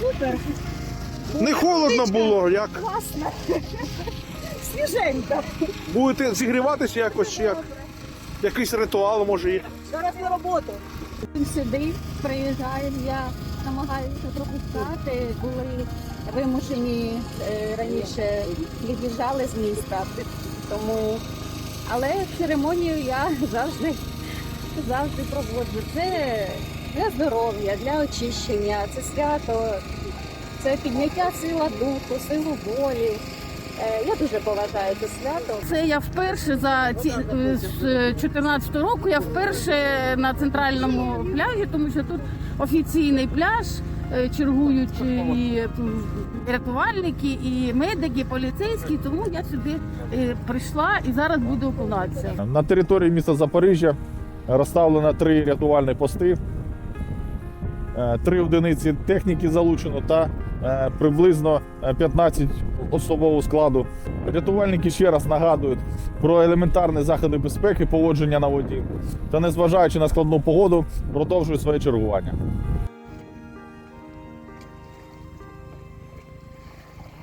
Супер, Не холодно було, як класно. Свіженько. будете зігріватися якось, чи як якийсь ритуал може є. Зараз на роботу. Сюди приїжджаємо, я намагаюся пропускати. Були вимушені е, раніше від'їжджали з міста. Тому, але церемонію я завжди, завжди проводжу. Це для здоров'я, для очищення, це свято, це підняття сила духу, силу волі. Е, Я дуже поважаю це свято. Це я вперше за ці е, з 14 року. Я вперше на центральному пляжі, тому що тут офіційний пляж. е, Чергують і рятувальники, і медики, і поліцейські. Тому я сюди е, прийшла і зараз буду окунатися. На території міста Запоріжжя розставлено три рятувальні пости, е, три одиниці техніки залучено та е, приблизно е, 15 особового складу. Рятувальники ще раз нагадують про елементарні заходи безпеки, поводження на воді та, незважаючи на складну погоду, продовжують своє чергування.